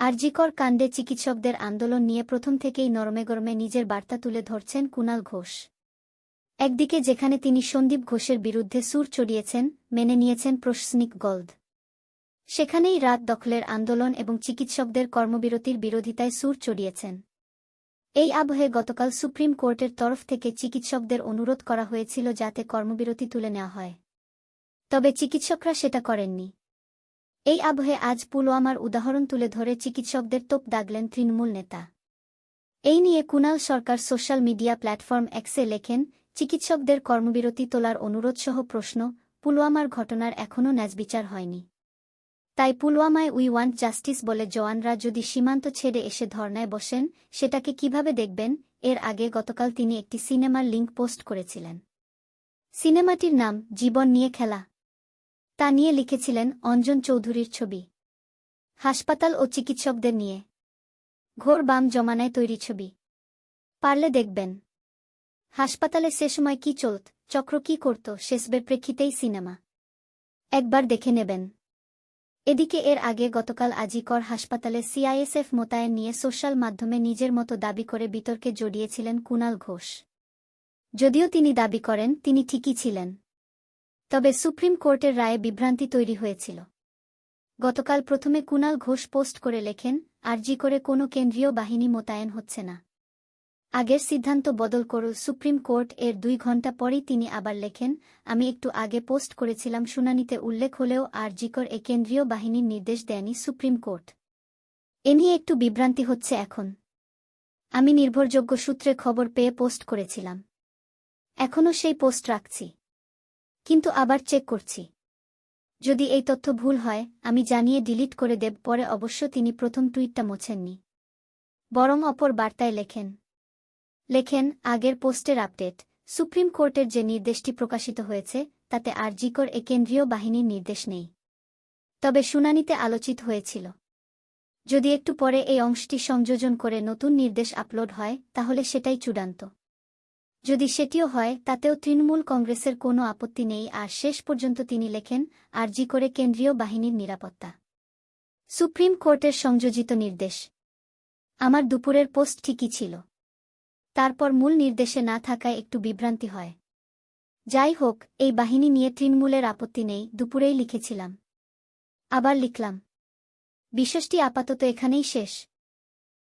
আরজিকর কাণ্ডে চিকিৎসকদের আন্দোলন নিয়ে প্রথম থেকেই নরমে গরমে নিজের বার্তা তুলে ধরছেন কুণাল ঘোষ। একদিকে যেখানে তিনি সন্দীপ ঘোষের বিরুদ্ধে সুর চড়িয়েছেন, মেনে নিয়েছেন প্রশাসনিক গল্দ সেখানেই রাত দখলের আন্দোলন এবং চিকিৎসকদের কর্মবিরতির বিরোধিতায় সুর চড়িয়েছেন। এই আবহে গতকাল সুপ্রিম কোর্টের তরফ থেকে চিকিৎসকদের অনুরোধ করা হয়েছিল যাতে কর্মবিরতি তুলে নেওয়া হয়। তবে চিকিৎসকরা সেটা করেননি। এই আবহে আজ পুলওয়ামার উদাহরণ তুলে ধরে চিকিৎসকদের তোপ দাগলেন তৃণমূল নেতা। এই নিয়ে Kunal Sarkar social media platform এক্সে লেখেন, চিকিৎসকদের কর্মবিরতি তোলার অনুরোধসহ প্রশ্ন, পুলওয়ামার ঘটনার এখনও ন্যাজবিচার হয়নি। তাই পুলওয়ামায় উই ওয়ান্ট জাস্টিস বলে জওয়ানরা যদি সীমান্ত ছেড়ে এসে ধর্নায় বসেন, সেটাকে কীভাবে দেখবেন? এর আগে গতকাল তিনি একটি সিনেমার লিঙ্ক পোস্ট করেছিলেন। সিনেমাটির নাম, জীবন নিয়ে খেলা। তা নিয়ে লিখেছিলেন অঞ্জন চৌধুরীর ছবি। হাসপাতাল ও চিকিৎসকদের নিয়ে। ঘোর বাম জমানায় তৈরি ছবি। পারলে দেখবেন। হাসপাতালে সে সময় কি চলত, চক্র কি করত শেষবের প্রেক্ষিতেই সিনেমা। একবার দেখে নেবেন। এদিকে এর আগে গতকাল আজিকর হাসপাতালে সিআইএসএফ মোতায়েন নিয়ে সোশ্যাল মাধ্যমে নিজের মতো দাবি করে বিতর্কে জড়িয়েছিলেন কুণাল ঘোষ। যদিও তিনি দাবি করেন, তিনি ঠিকই ছিলেন। তবে সুপ্রিম কোর্টের রায়ে বিভ্রান্তি তৈরি হয়েছিল। গতকাল প্রথমে কুণাল ঘোষ পোস্ট করে লেখেন, আরজি করে কোনো কেন্দ্রীয় বাহিনী মোতায়েন হচ্ছে না। আগের সিদ্ধান্ত বদল করল সুপ্রিম কোর্ট, এর দুই ঘণ্টা পরেই তিনি আবার লেখেন, আমি একটু আগে পোস্ট করেছিলাম শুনানিতে উল্লেখ হলেও আরজিকর এ কেন্দ্রীয় বাহিনীর নির্দেশ দেয়নি সুপ্রিম কোর্ট। এ নিয়ে একটু বিভ্রান্তি হচ্ছে এখন। আমি নির্ভরযোগ্য সূত্রে খবর পেয়ে পোস্ট করেছিলাম। এখনও সেই পোস্ট রাখছি। কিন্তু আবার চেক করছি। যদি এই তথ্য ভুল হয়, আমি জানিয়ে ডিলিট করে দেব, পরে অবশ্য তিনি প্রথম টুইটটা মোছেননি। বরং অপর বার্তায় লেখেন। লেখেন, আগের পোস্টের আপডেট। সুপ্রিম কোর্টের যে নির্দেশটি প্রকাশিত হয়েছে, তাতে আরজিকর এ কেন্দ্রীয় বাহিনীর নির্দেশ নেই। তবে শুনানিতে আলোচিত হয়েছিল। যদি একটু পরে এই অংশটি সংযোজন করে নতুন নির্দেশ আপলোড হয়, তাহলে সেটাই চূড়ান্ত। যদি সেটিও হয়, তাতেও তৃণমূল কংগ্রেসের কোনো আপত্তি নেই, আর শেষ পর্যন্ত তিনি লেখেন, আরজি করে কেন্দ্রীয় বাহিনীর নিরাপত্তা। সুপ্রিম কোর্টের সংযোজিত নির্দেশ। আমার দুপুরের পোস্ট ঠিকই ছিল। তারপর মূল নির্দেশে না থাকায় একটু বিভ্রান্তি হয়। যাই হোক, এই বাহিনী নিয়ে তৃণমূলের আপত্তি নেই, দুপুরেই লিখেছিলাম। আবার লিখলাম। বিশ্বাসটি আপাতত এখানেই শেষ।